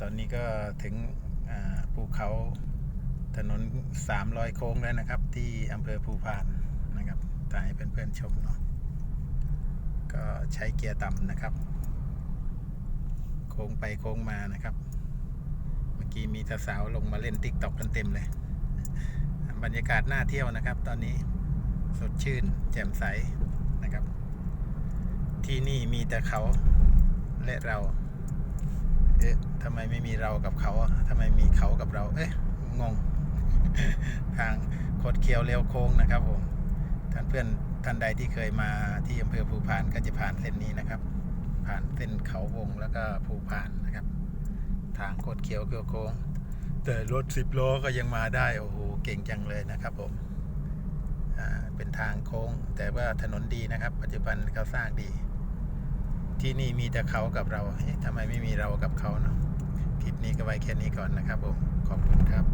ตอนนี้ก็ถึงภูเขาถนน 300 โค้งแล้วนะครับ ที่อำเภอภูพานนะครับถ่ายให้เพื่อนๆชมเนาะก็ใช้เกียร์ต่ำนะครับ โค้งไปโค้งมานะครับ เมื่อกี้มีสาวๆลงมาเล่นติ๊กต็อกกันเต็มเลย บรรยากาศน่าเที่ยวนะครับ ตอนนี้สดชื่น แจ่มใสนะครับ ที่นี่มีแต่เขาและเรา เอ๊ะทำไมไม่มีเรากับเขาทำไมมีเขากับเรา เอ๊ะ งง ทางโคดเคียวเลี้ยวโค้งนะครับผม ท่านเพื่อนท่านใดที่เคยมาที่อำเภอภูพานก็จะผ่านเส้นนี้นะครับ ผ่านเส้นเขาวงแล้วก็ภูพานนะครับ ทางโคดเคียวเคี้ยวโค้ง แต่รถสิบล้อก็ยังมาได้ โอ้โห เก่งจังเลยนะครับผมอ่าเป็นทางโค้ง แต่ว่าถนนดีนะครับ ปัจจุบันเขาสร้างดี ที่นี่มีแต่เขากับเราทำไมไม่มีเรากับเขาเนาะคลิปนี้ก็ไว้แค่นี้ก่อนนะครับผมขอบคุณครับ